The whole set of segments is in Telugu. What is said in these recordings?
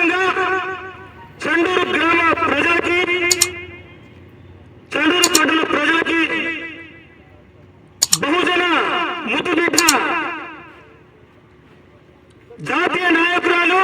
అదేవిధంగా చండూరు గ్రామ ప్రజలకి చండూరు పట్టణ ప్రజలకి బహుజన ముతుబిడ్డ జాతీయ నాయకురాలు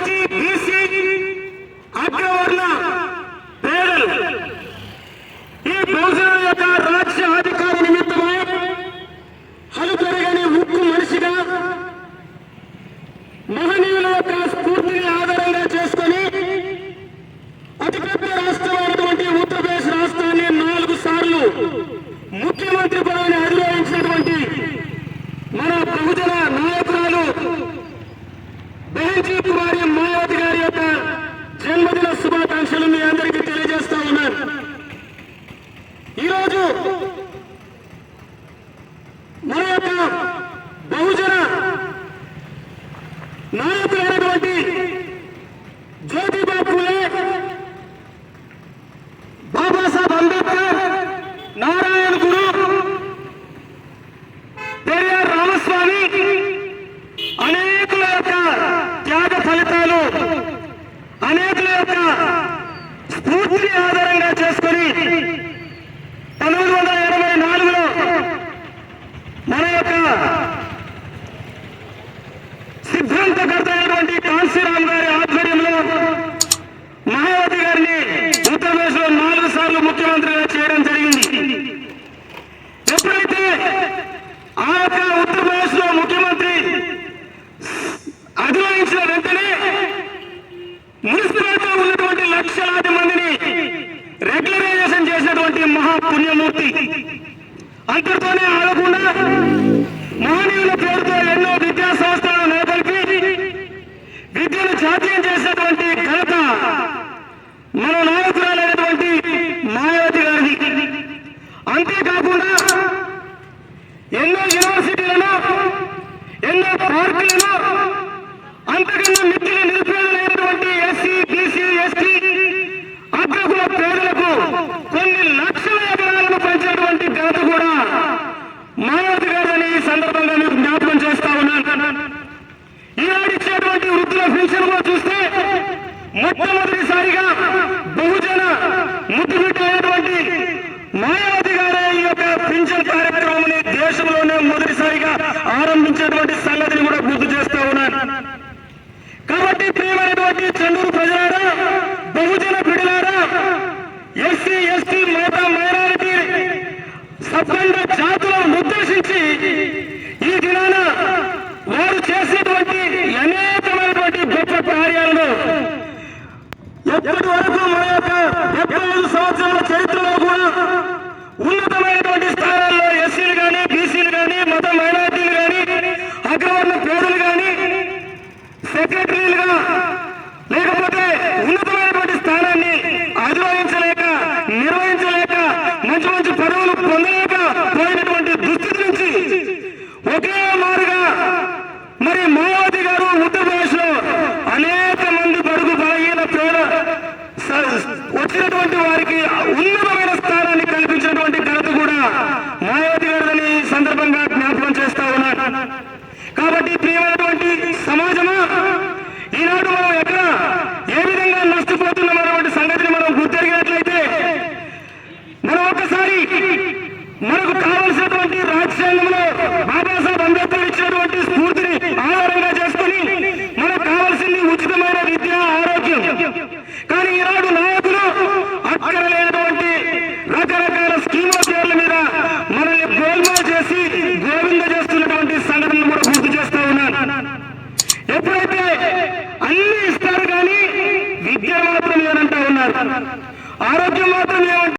ఎస్సీ బీసీ అగ్రవర్ణ పేదలు. ఈ బహుజన యొక్క రాజ్య అధికార నిమిత్తమై హలుపెరగని ఉక్కు మనిషిగా మహనీయుల యొక్క స్ఫూర్తిని ఆధారంగా చేసుకొని అతిపెద్ద రాష్ట్రమైనటువంటి ఉత్తరప్రదేశ్ రాష్ట్రాన్ని నాలుగు సార్లు ముఖ్యమంత్రి పదవిని అధిరోహించినటువంటి మన బహుజన నాయకురాలు బెహజీ కుమారి మాయావతి గారి యొక్క జన్మదిన శుభాకాంక్షలు మీ అందరికీ తెలియజేస్తా ఉన్నాను ఈరోజు మన యొక్క బహుజన నాయకులైనటువంటి జ్యోతిబా ఫులే బాబాసాహెబ్ అంబేద్కర్ నారాయణ గురు పెరియార్ రామస్వామి అనేకుల యొక్క త్యాగ ఫలితాలు అనేకుల యొక్క స్ఫూర్తిని ఆధార చేసినటువంటి మహాపుణ్యమూర్తి అంతటితోనే ఆగకుండా మహనీయుల పేరుతో ఎన్నో విద్యా సంస్థలను నెలకొల్పి విద్యను జాతీయం చేసినటువంటి ఘనత మన నాయకురాలైనటువంటి మాయావతి గారిది. అంతేకాకుండా ఎన్నో యూనివర్సిటీలను ఎన్నో పార్కులను అంతకన్నా మిత్రులు నిరుపేదలైనటువంటి ఎస్సీ బీసీ ఎస్టీ అగ్రకుల పేదలకు కొన్ని లక్షల ఎకరాలను పెంచినటువంటి ఘనత కూడా మాయావతి గారని ఈ సందర్భంగా మీకు జ్ఞాపకం చేస్తా ఉన్నాను ఈనాడు ఇచ్చేటువంటి వృద్ధుల పెన్షన్ కూడా చూస్తే మొట్టమొదటిసారిగా బహుజన ముద్దుబిడ్డైనటువంటి మాయావతి గారే ఈ యొక్క పింఛన్ కార్యక్రమం దేశంలోనే మొదటిసారిగా ఆరంభించేటువంటి సంగతిని కూడా గుర్తు చేస్తా ఉన్నాను. కాబట్టి ప్రియమైనటువంటి చెన్నూరు ప్రజలారా బహుజన బిడ్డలారా ఎస్సీ ఎస్టీ మత మైనారిటీ సబ్బండ జాతులను ఉద్దేశించి వచ్చినటువంటి వారికి ఉన్నతమైన స్థానాన్ని కల్పించినటువంటి ఘనత కూడా మాయావతి గారిని సందర్భంగా జ్ఞాపకం చేస్తా ఉన్నాను కాబట్టి ప్రియమైనటువంటి సమాజమా ఈనాడు మనం ఎక్కడ ఏ విధంగా నష్టపోతున్నాం అనేటువంటి సంగతిని మనం గుర్తెరిగినట్లయితే మనం ఒక్కసారి మనకు కావలసినటువంటి రాజ్యాంగంలో బాబాసాహెబ్ అంబేద్కర్ ఇచ్చినటువంటి